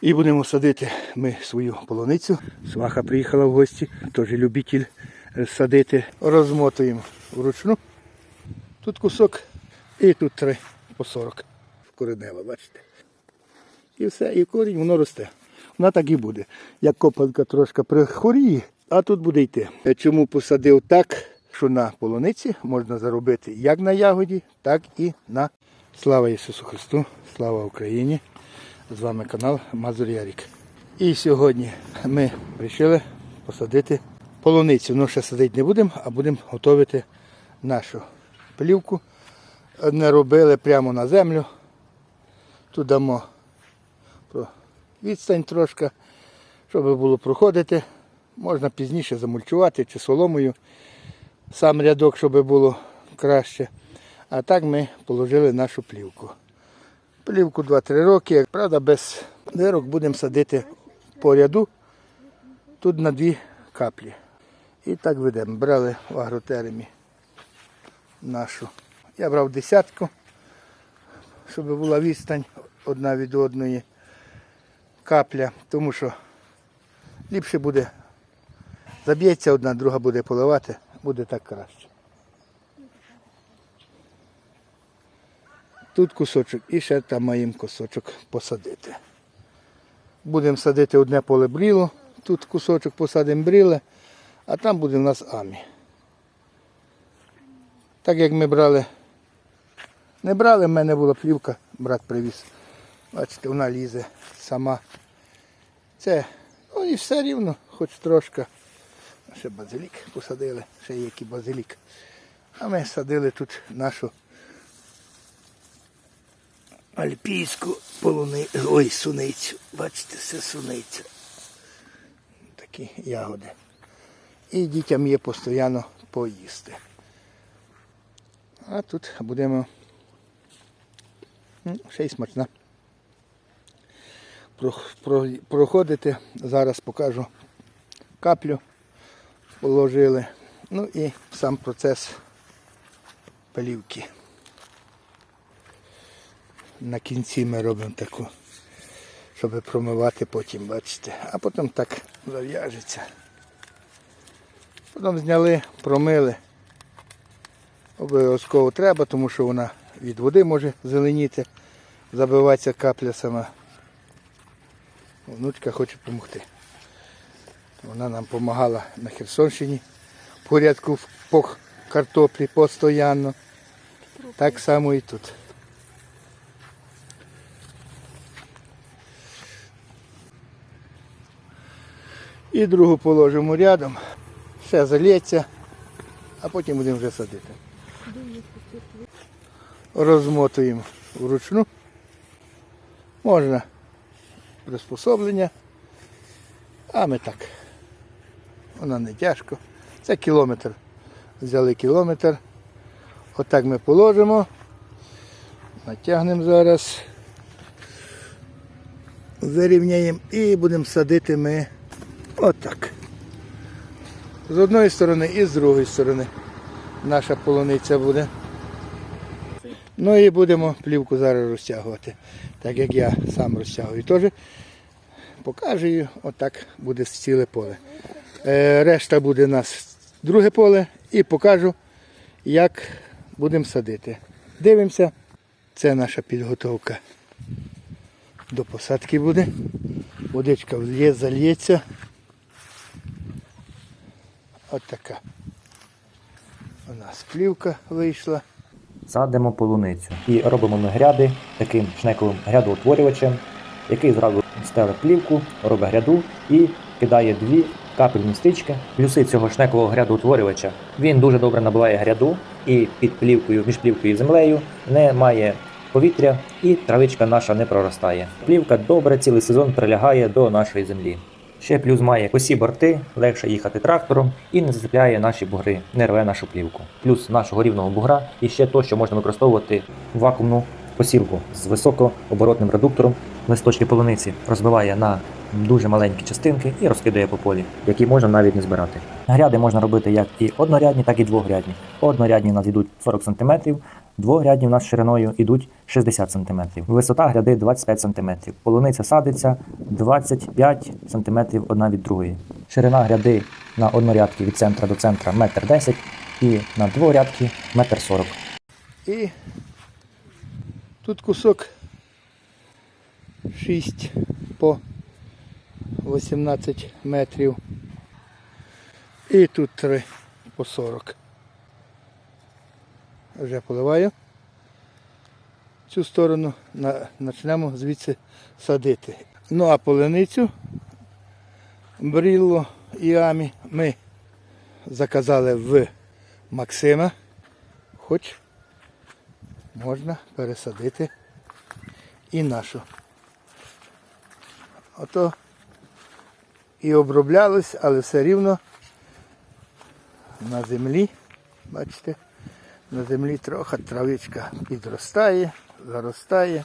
І будемо садити ми свою полуницю. Сваха приїхала в гості, теж любитель е, садити. Розмотуємо вручну. Тут кусок і тут три по 40. Коренева, бачите. І все, і корінь воно росте. Вона так і буде. Як копанка трошки прихворіє, а тут буде йти. Е, Чому посадив так, що на полуниці можна заробити як на ягоді, так і на слава Ісусу Христу, слава Україні. З вами канал Мазур Ярік. І сьогодні ми вирішили посадити полуницю. Ну, ще садити не будемо, а будемо готувати нашу плівку. Не робили прямо на землю. Тут дамо відстань трошки, щоб було проходити. Можна пізніше замульчувати чи соломою. Сам рядок, щоб було краще. А так ми положили нашу плівку. Плівку 2-3 роки. Правда, без дирок будемо садити по ряду. Тут на дві каплі. І так ведемо. Брали в агротеремі нашу. Я брав десятку, щоб була відстань одна від одної капля, тому що ліпше буде заб'ється одна, друга буде поливати, буде так краще. Тут кусочок і ще там маємо кусочок посадити. Будемо садити одне поле бріло, тут кусочок посадимо бріле, а там буде в нас амі. Так як ми брали, не брали, в мене була плівка, брат привіз. Бачите, вона лізе сама. Це, ну і все рівно, хоч трошки. Ще базилік посадили, ще є який базилік. А ми садили тут нашу альпійську полуни... Ой, суницю. Бачите, це суниця. Такі ягоди. І дітям є постійно поїсти. А тут будемо м, ще й смачна. Про- про- Проходити. Зараз покажу каплю. Положили. Ну і сам процес плівки. На кінці ми робимо таку, щоб промивати потім, бачите. А потім так зав'яжеться. Потім зняли, промили. Обов'язково треба, тому що вона від води може зеленіти, забиватися капля сама. Внучка хоче допомогти. Вона нам допомагала на Херсонщині в порядку по картоплі постійно. Так само і тут. І другу положимо рядом, все зальється, а потім будемо вже садити. Розмотуємо вручну. Можна приспособлення, а ми так. Вона не тяжко. Це кілометр. Взяли кілометр. Отак ми положимо. Натягнемо зараз. Вирівняємо і будемо садити ми отак. З одної сторони і з другої сторони наша полуниця буде. Ну і будемо плівку зараз розтягувати, так як я сам розтягую. Теж покажу її, отак буде ціле поле. Е, решта буде у нас друге поле і покажу, як будемо садити. Дивимося, це наша підготовка до посадки буде. Водичка влє, зальється. От така. У нас плівка вийшла. Садимо полуницю і робимо ми гряди таким шнековим грядоутворювачем, який зразу стеле плівку, робить гряду і кидає дві капельні стички. Плюси цього шнекового грядоутворювача. Він дуже добре набиває гряду і під плівкою, між плівкою і землею не має повітря і травичка наша не проростає. Плівка добре цілий сезон прилягає до нашої землі. Ще плюс має косі борти, легше їхати трактором і не зацепляє наші бугри, не рве нашу плівку. Плюс нашого рівного бугра і ще то, що можна використовувати вакуумну посілку з високооборотним редуктором. Листочки полуниці розбиває на дуже маленькі частинки і розкидає по полі, які можна навіть не збирати. Гряди можна робити як і однорядні, так і двогрядні. Однорядні у нас йдуть 40 см, Двогрядні у нас шириною йдуть 60 см. Висота гряди 25 см. Полуниця садиться 25 см одна від другої. Ширина гряди на однорядки від центра до центра 1,10 м і на дворядки 1,40 м. І тут кусок 6 по 18 метрів. І тут 3 по 40. Вже поливаю цю сторону, почнемо звідси садити. Ну а поленицю брілло і амі ми заказали в Максима. Хоч можна пересадити і нашу. Ото і оброблялось, але все рівно на землі, бачите, на землі трохи травичка підростає, заростає.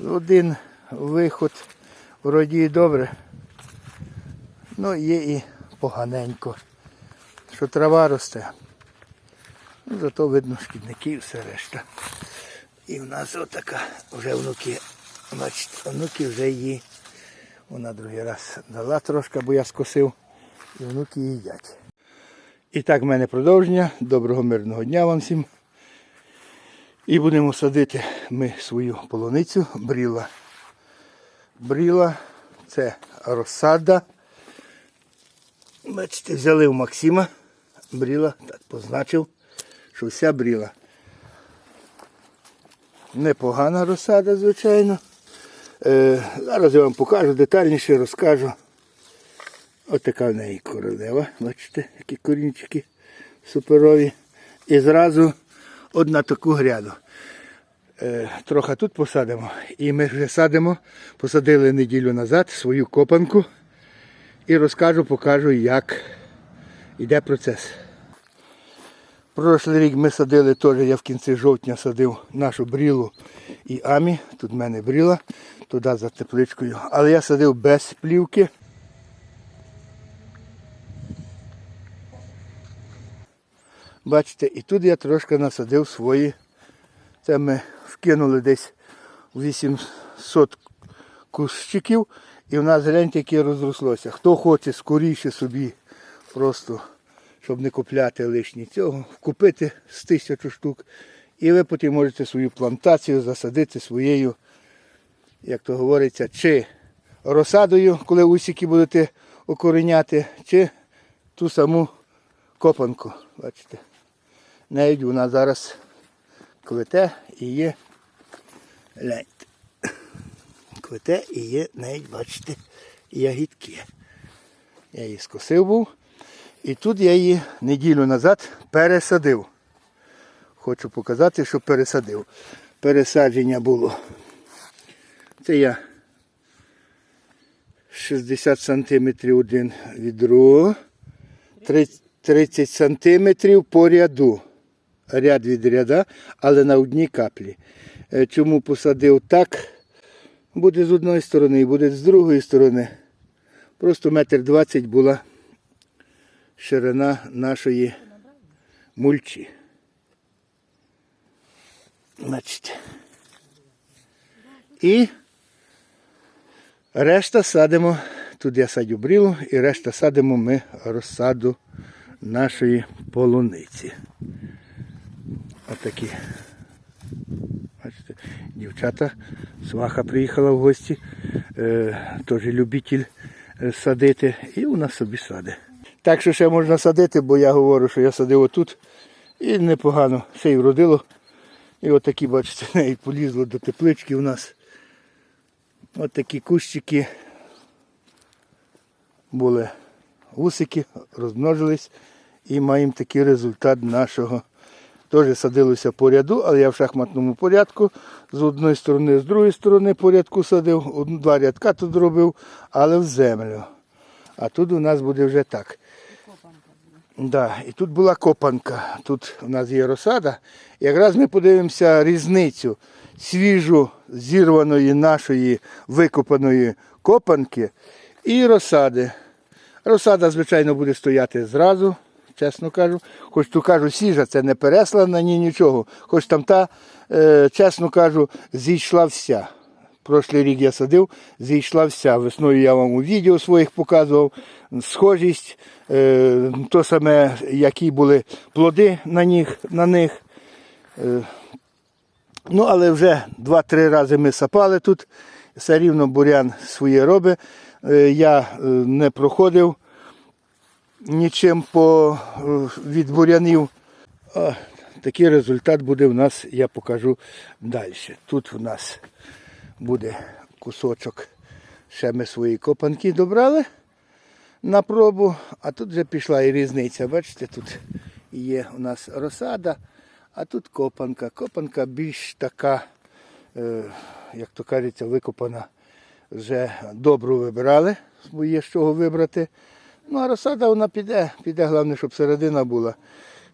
Один виход вроді і добре. Ну є і поганенько, що трава росте. Ну, зато видно шкідники і все решта. І в нас отака вже внуки. Бачите, внуки вже її. Вона другий раз дала трошки, бо я скосив. І внуки їдять. І так в мене продовження. Доброго мирного дня вам всім. І будемо садити ми свою полуницю бріла. Бріла це розсада. Бачите, взяли у Максима. Бріла, так позначив, що вся бріла. Непогана розсада, звичайно. Е, зараз я вам покажу, детальніше розкажу. Ось така в неї королева. Бачите, які корінчики суперові. І зразу одна таку гряду. Е, трохи тут посадимо. І ми вже садимо, посадили неділю назад свою копанку. І розкажу, покажу, як йде процес. Прошлий рік ми садили теж, я в кінці жовтня садив нашу брілу і амі. Тут в мене бріла, туди за тепличкою. Але я садив без плівки. Бачите, і тут я трошки насадив свої. Це ми вкинули десь 800 кущиків. І в нас гляньте, яке розрослося. Хто хоче скоріше собі просто щоб не купляти лишні цього, купити з тисячу штук. І ви потім можете свою плантацію засадити своєю, як то говориться, чи розсадою, коли усіки будете окореняти, чи ту саму копанку. Бачите. Навіть вона зараз квите і є. Гляньте. Квите і є, навіть, бачите, ягідки. Я її скосив був. І тут я її неділю назад пересадив. Хочу показати, що пересадив. Пересадження було. Це я 60 см один від другого. 30 см по ряду. Ряд від ряда, але на одній каплі. Е, Чому посадив так? Буде з одної сторони і буде з другої сторони. Просто метр двадцять була ширина нашої мульчі. Значить. І решта садимо, тут я садю брілу, і решта садимо ми розсаду нашої полуниці. Отакі. Бачите, дівчата, сваха приїхала в гості, е, теж любитель е, садити, і вона собі садить. Так що ще можна садити, бо я говорю, що я садив отут і непогано все й вродило. І от такі, бачите, навіть полізло до теплички у нас. От такі кущики були гусики, розмножились і маємо такий результат нашого. Теж садилося по ряду, але я в шахматному порядку. З одної сторони, з другої сторони по рядку садив, два рядка тут робив, але в землю. А тут у нас буде вже так. Да, і тут була копанка. Тут у нас є розсада. Якраз ми подивимося різницю свіжо зірваної нашої викопаної копанки і розсади. Розсада, звичайно, буде стояти зразу чесно кажу. Хоч ту кажу, сіжа, це не переслана, ні нічого. Хоч там та, е, чесно кажу, зійшла вся. Прошлий рік я садив, зійшла вся. Весною я вам у відео своїх показував. Схожість, е, то саме, які були плоди на них. На них. Е, ну, але вже два-три рази ми сапали тут. Все рівно бурян своє робить. Е, я е, не проходив нічим по, е, від бурянів. А, такий результат буде в нас, я покажу далі. Тут в нас буде кусочок. Ще ми свої копанки добрали на пробу, а тут вже пішла і різниця. Бачите, тут є у нас розсада, а тут копанка. Копанка більш така, е, як то кажеться, викопана. Вже добру вибирали, є з чого вибрати. Ну, а розсада вона піде, піде, головне, щоб середина була.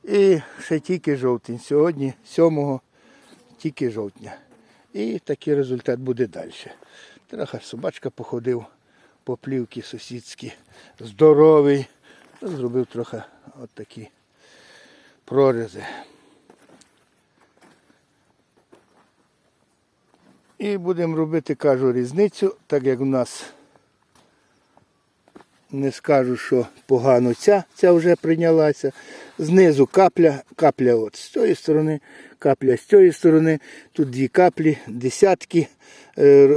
І ще тільки жовтень. Сьогодні, 7 тільки жовтня. І такий результат буде далі. Трохи собачка походив по плівки сусідські, здоровий. Зробив трохи от такі прорізи. І будемо робити, кажу, різницю, так як у нас не скажу, що погано ця, ця вже прийнялася. Знизу капля, капля от з цієї сторони, капля з цієї сторони. Тут дві каплі, десятки. е,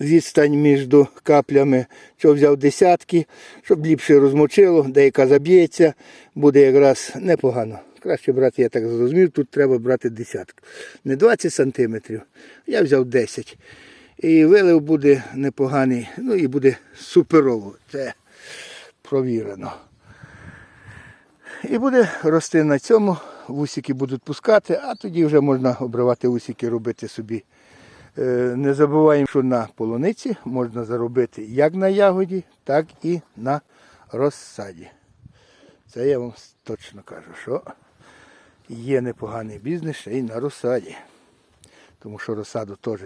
Відстань між каплями. Що взяв десятки, щоб ліпше розмочило, деяка заб'ється, буде якраз непогано. Краще брати, я так зрозумів, тут треба брати десятку. Не 20 сантиметрів, я взяв 10. І вилив буде непоганий, ну і буде суперово. Це провірено. І буде рости на цьому, вусики будуть пускати, а тоді вже можна обривати вусики, робити собі. Е, Не забуваємо, що на полуниці можна заробити як на ягоді, так і на розсаді. Це я вам точно кажу, що є непоганий бізнес ще й на розсаді. Тому що розсаду теж,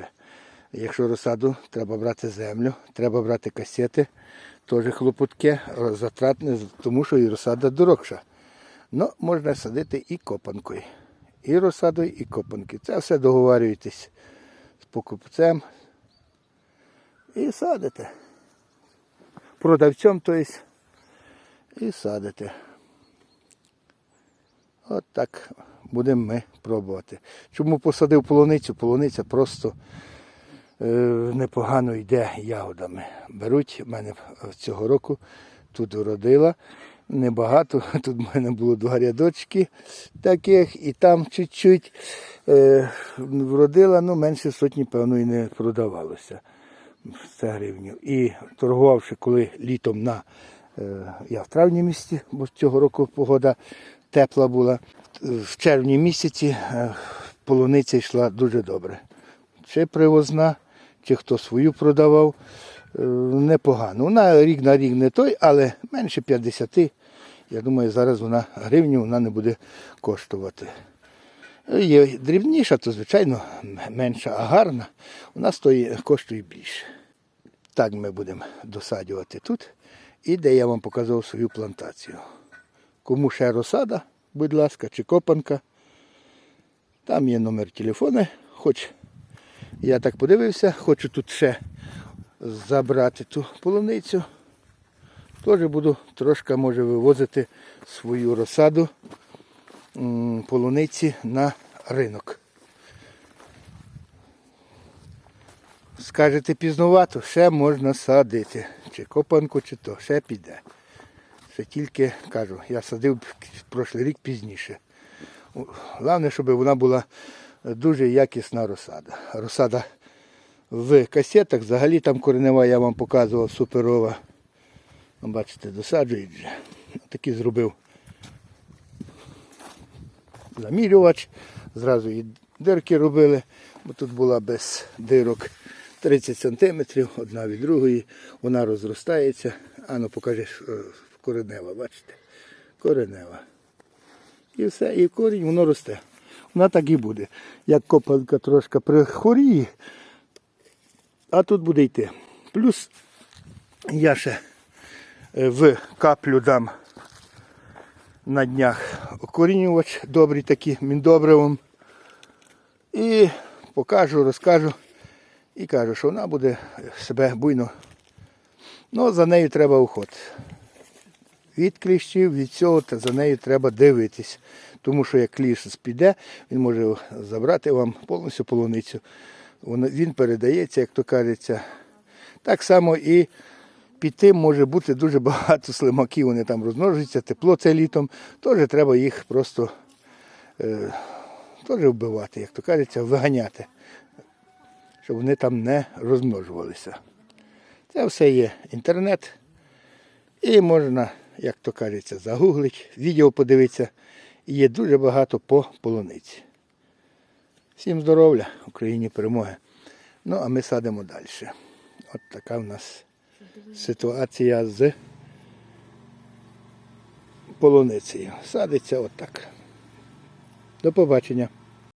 якщо розсаду, треба брати землю, треба брати касети, теж хлопотке, затратне, тому що і розсада дорогша. Ну, можна садити і копанкою. І розсадою, і копанки. Це все договарюєтесь з покупцем і садите. Продавцем, тобто, і садите. От так будемо ми пробувати. Чому посадив полуницю? Полуниця просто непогано йде ягодами. Беруть, мене цього року тут вродила. Небагато, тут в мене було два рядочки таких, і там чуть-чуть е, вродила, ну менше сотні, певно, і не продавалося. 100 гривень. І торгувавши, коли літом на е, я в травні місяці, бо цього року погода тепла була. В червні місяці е, полуниця йшла дуже добре. Чи привозна, чи хто свою продавав, е, непогано. Вона рік на рік не той, але менше 50. Я думаю, зараз вона гривню вона не буде коштувати. Є дрібніша, то звичайно менша, а гарна, вона стоїть, коштує більше. Так ми будемо досаджувати тут. І де я вам показав свою плантацію. Кому ще розсада, будь ласка, чи копанка. Там є номер телефону. Хоч я так подивився, хочу тут ще забрати ту полуницю. Теж буду трошки може вивозити свою розсаду полуниці на ринок. Скажете пізнувато, ще можна садити. Чи копанку, чи то, ще піде. Це тільки кажу, я садив прошлий рік пізніше. Головне, щоб вона була дуже якісна розсада. Розсада в касетах, взагалі там коренева я вам показував суперова. Ну, Бачите, досаджують вже. Такий зробив замірювач. Зразу і дирки робили, бо тут була без дирок 30 сантиметрів, одна від другої. Вона розростається. А ну покажеш е, коренева, бачите? Коренева. І все, і корінь воно росте. Вона так і буде. Як копанка трошки прихворіє, а тут буде йти. Плюс я ще е, в каплю дам на днях окорінювач добрий такий, міндобривом. І покажу, розкажу. І кажу, що вона буде себе буйно. Ну, за нею треба уход. Від кліщів, від цього, та за нею треба дивитись. Тому що як кліщ спіде, він може забрати вам повністю полуницю. Він передається, як то кажеться. Так само і під тим може бути дуже багато слимаків, вони там розмножуються, тепло це літом. Теж треба їх просто е, теж вбивати, як то кажеться, виганяти, щоб вони там не розмножувалися. Це все є інтернет. І можна, як то кажеться, загуглити, відео подивитися. І є дуже багато по полуниці. Всім здоров'я, Україні перемоги. Ну, а ми садимо далі. От така в нас ситуація з полуницею. Садиться отак. До побачення.